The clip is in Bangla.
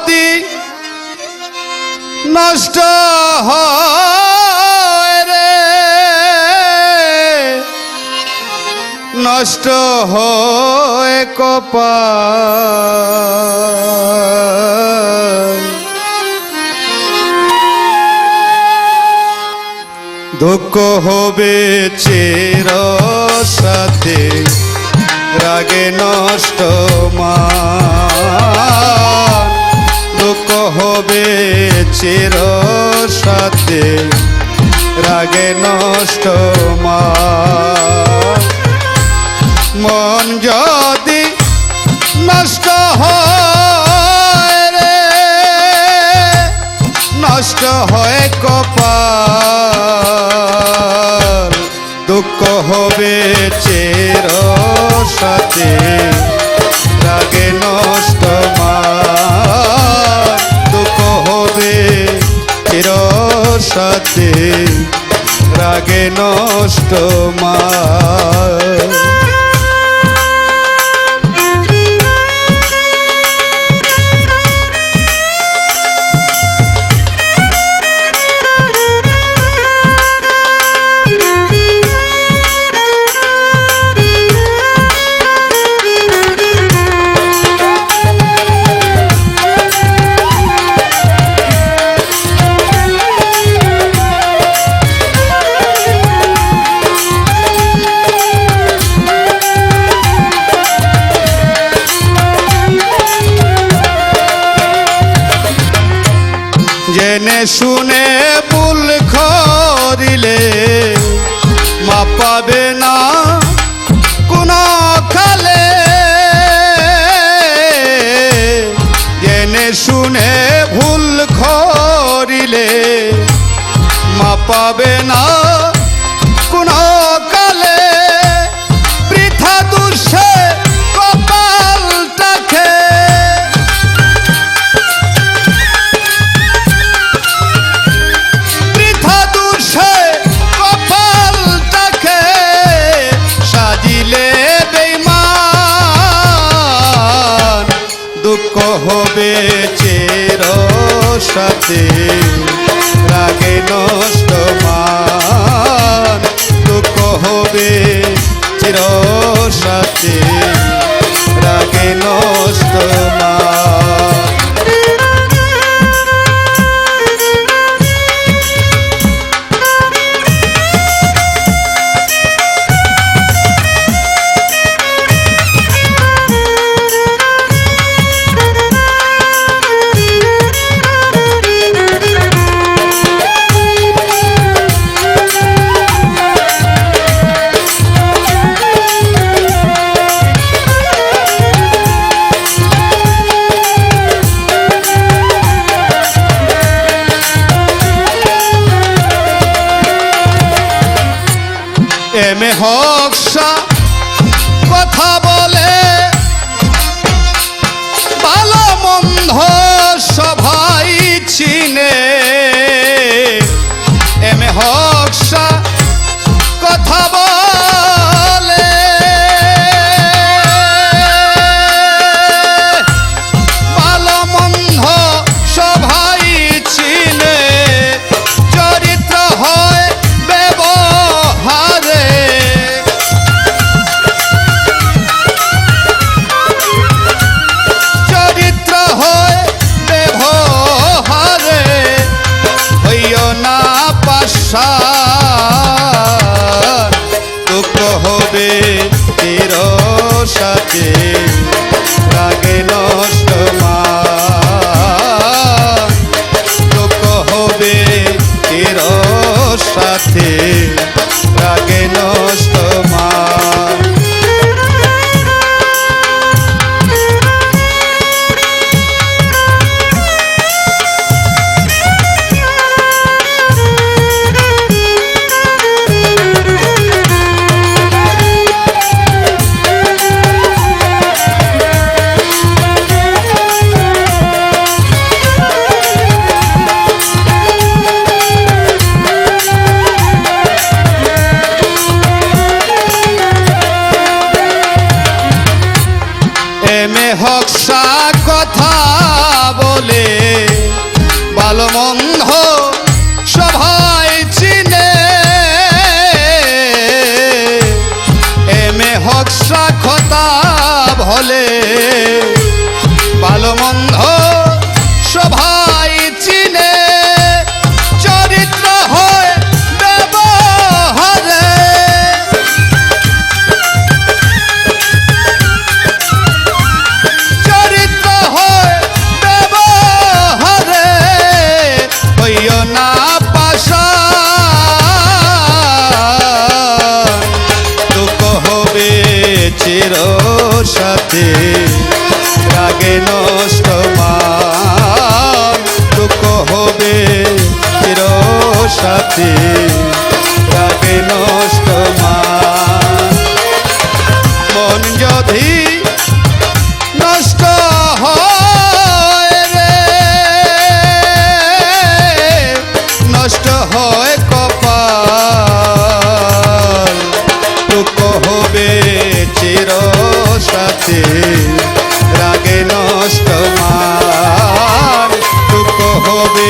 যদি নষ্ট রে নষ্ট হয় দুঃখ হবে চের সাথে রাগে নষ্ট দুঃখ হবে চির সাথে। রাগে নষ্ট মান যদি নষ্ট হয় নষ্ট হয় কপাল। দুঃখ হবে চের সাথে। রাগে নষ্ট মান সাথে রাগে নষ্ট মান শুনে ভুল করিলে মা পাবে না কোন খালে জেনে শুনে ভুল করিলে মা পাবে না সাথে রাগে নষ্ট মান দুঃখ হবে চির সাথে এমে সাথে হকসা কথা বলে ভালো মন্দ সবাই চিনে। এম এ হকসা কথা বলে। সাথে রাগে নষ্ট মান দুঃখ হবে চির সাথে। হবে।